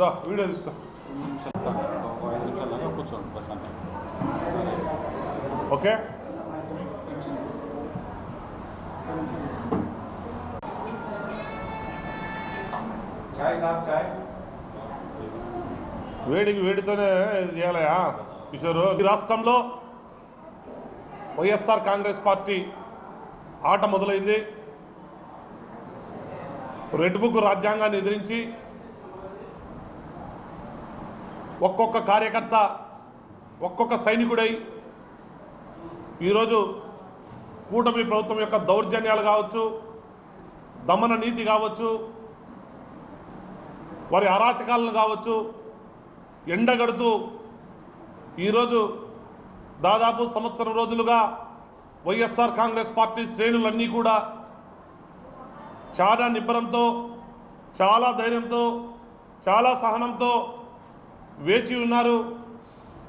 దా video తీసుకో. Okay. వేడికి వేడితోనే చేయాలయా? కిషోరు ఈ రాష్ట్రంలో వైఎస్ఆర్ కాంగ్రెస్ పార్టీ ఆట మొదలైంది. రెడ్ బుక్ రాజ్యాంగాన్ని ఎదిరించి ఒక్కొక్క కార్యకర్త ఒక్కొక్క సైనికుడై ఈరోజు కూటమి ప్రభుత్వం యొక్క దౌర్జన్యాలు కావచ్చు దమన నీతి కావచ్చు వారి అరాచకాలను కావచ్చు ఎండగడుతూ ఈరోజు దాదాపు సంవత్సరం రోజులుగా వైఎస్ఆర్ కాంగ్రెస్ పార్టీ శ్రేణులన్నీ కూడా చాలా నిబ్బరంతో చాలా ధైర్యంతో చాలా సహనంతో వేచి ఉన్నారు.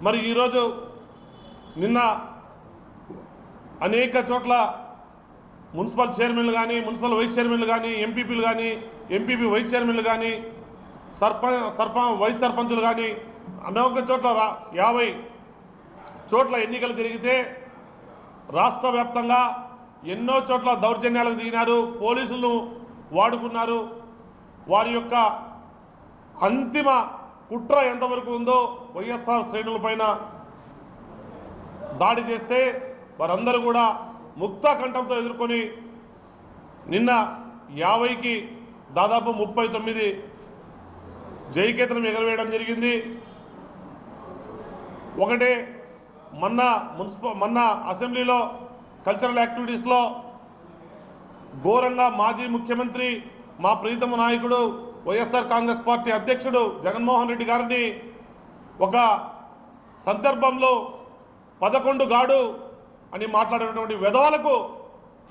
మరి ఈరోజు నిన్న అనేక చోట్ల మున్సిపల్ చైర్మన్లు కానీ మున్సిపల్ వైస్ చైర్మన్లు కానీ ఎంపీపీలు కానీ ఎంపీపీ వైస్ చైర్మన్లు కానీ సర్పంచ్ సర్ప వైస్ సర్పంచులు కానీ అనేక చోట్ల యాభై చోట్ల ఎన్నికలు జరిగితే రాష్ట్ర వ్యాప్తంగా ఎన్నో చోట్ల దౌర్జన్యాలకు దిగినారు పోలీసులను వాడుకున్నారు. వారి యొక్క అంతిమ కుట్ర ఎంతవరకు ఉందో వైఎస్ఆర్ శ్రేణులపైన దాడి చేస్తే వారందరూ కూడా ముక్త కంఠంతో ఎదుర్కొని నిన్న యాభైకి దాదాపు ముప్పై తొమ్మిది జైకేతనం ఎగరవేయడం జరిగింది. ఒకటే మొన్న మున్సిపల్ మొన్న అసెంబ్లీలో కల్చరల్ యాక్టివిటీస్లో ఘోరంగా మాజీ ముఖ్యమంత్రి మా ప్రీతమ నాయకుడు వైఎస్ఆర్ కాంగ్రెస్ పార్టీ అధ్యక్షుడు జగన్మోహన్ రెడ్డి గారిని ఒక సందర్భంలో పదకొండు గాడు అని మాట్లాడినటువంటి వెధవలకు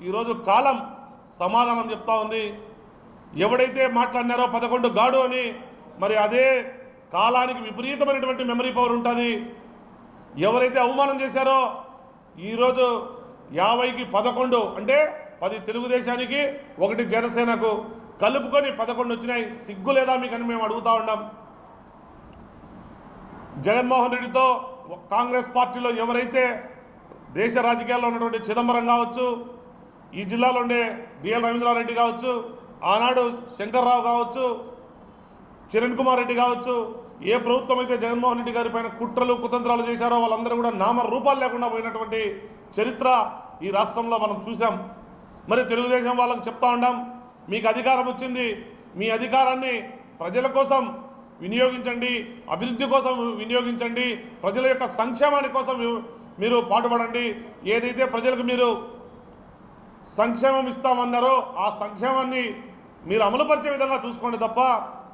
ఈరోజు కాలం సమాధానం చెప్తా ఉంది. ఎవడైతే మాట్లాడినారో పదకొండు గాడు అని మరి అదే కాలానికి విపరీతమైనటువంటి మెమరీ పవర్ ఉంటుంది. ఎవరైతే అవమానం చేశారో ఈరోజు యాభైకి పదకొండు అంటే పది తెలుగుదేశానికి ఒకటి జనసేనకు కలుపుకొని పదకొండు వచ్చినాయి. సిగ్గు లేదా మీకని మేము అడుగుతా ఉన్నాం. జగన్మోహన్ రెడ్డితో కాంగ్రెస్ పార్టీలో ఎవరైతే దేశ రాజకీయాల్లో ఉన్నటువంటి చిదంబరం కావచ్చు ఈ జిల్లాలో ఉండే డిఎల్ రవీంద్రారెడ్డి కావచ్చు ఆనాడు శంకర్రావు కావచ్చు కిరణ్ కుమార్ రెడ్డి కావచ్చు ఏ ప్రభుత్వం అయితే జగన్మోహన్ రెడ్డి గారి పైన కుట్రలు కుతంత్రాలు చేశారో వాళ్ళందరూ కూడా నామ రూపాలు లేకుండా పోయినటువంటి చరిత్ర ఈ రాష్ట్రంలో మనం చూసాం మరి తెలుగుదేశం వాళ్ళకి చెప్తా ఉన్నాం మీకు అధికారం వచ్చింది. మీ అధికారాన్ని ప్రజల కోసం వినియోగించండి. అభివృద్ధి కోసం వినియోగించండి. ప్రజల యొక్క సంక్షేమాని కోసం మీరు పాటుపడండి. ఏదైతే ప్రజలకు మీరు సంక్షేమం ఇస్తామన్నారో ఆ సంక్షేమాన్ని మీరు అమలుపరిచే విధంగా చూసుకోండి తప్ప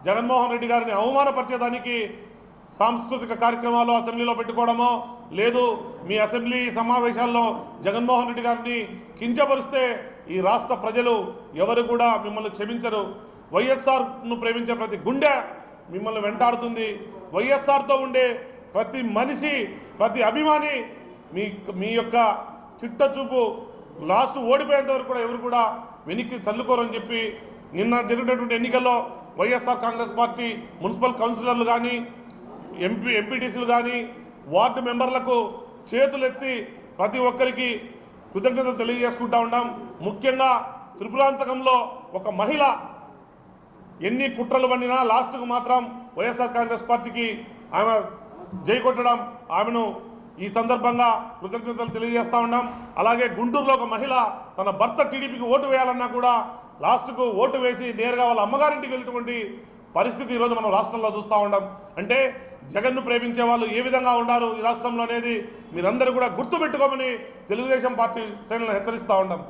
జగన్మోహన్ రెడ్డి గారిని అవమానపరిచేదానికి సాంస్కృతిక కార్యక్రమాలు అసెంబ్లీలో పెట్టుకోవడమో లేదు మీ అసెంబ్లీ సమావేశాల్లో జగన్మోహన్ రెడ్డి గారిని కించపరిస్తే ఈ రాష్ట్ర ప్రజలు ఎవరు కూడా మిమ్మల్ని క్షమించరు. వైఎస్ఆర్ను ప్రేమించే ప్రతి గుండె మిమ్మల్ని వెంటాడుతుంది. వైఎస్ఆర్తో ఉండే ప్రతి మనిషి ప్రతి అభిమాని మీ మీ యొక్క చిట్ట చూపు లాస్ట్ ఓడిపోయేంత వరకు కూడా ఎవరు కూడా వెనక్కి చల్లుకోరని చెప్పి నిన్న జరిగినటువంటి ఎన్నికల్లో వైఎస్ఆర్ కాంగ్రెస్ పార్టీ మున్సిపల్ కౌన్సిలర్లు కానీ ఎంపీ ఎంపీటీసీలు కానీ వార్డు మెంబర్లకు చేతులెత్తి ప్రతి ఒక్కరికి కృతజ్ఞతలు తెలియజేసుకుంటా ఉన్నాం. ముఖ్యంగా త్రిపురాంతకంలో ఒక మహిళ ఎన్ని కుట్రలు పండినా లాస్ట్కు మాత్రం వైఎస్ఆర్ కాంగ్రెస్ పార్టీకి ఆమె జై కొట్టడం ఆమెను ఈ సందర్భంగా కృతజ్ఞతలు తెలియజేస్తా ఉన్నాం. అలాగే గుంటూరులో ఒక మహిళ తన భర్త టీడీపీకి ఓటు వేయాలన్నా కూడా లాస్ట్కు ఓటు వేసి నేరుగా వాళ్ళ అమ్మగారింటికి వెళ్ళినటువంటి పరిస్థితి ఈరోజు మనం రాష్ట్రంలో చూస్తూ ఉన్నాం అంటే జగన్ను ప్రేమించే వాళ్ళు ఏ విధంగా ఉన్నారు ఈ రాష్ట్రంలో అనేది మీరందరూ కూడా గుర్తుపెట్టుకోమని తెలుగుదేశం పార్టీ శ్రేణులను హెచ్చరిస్తూ ఉన్నాం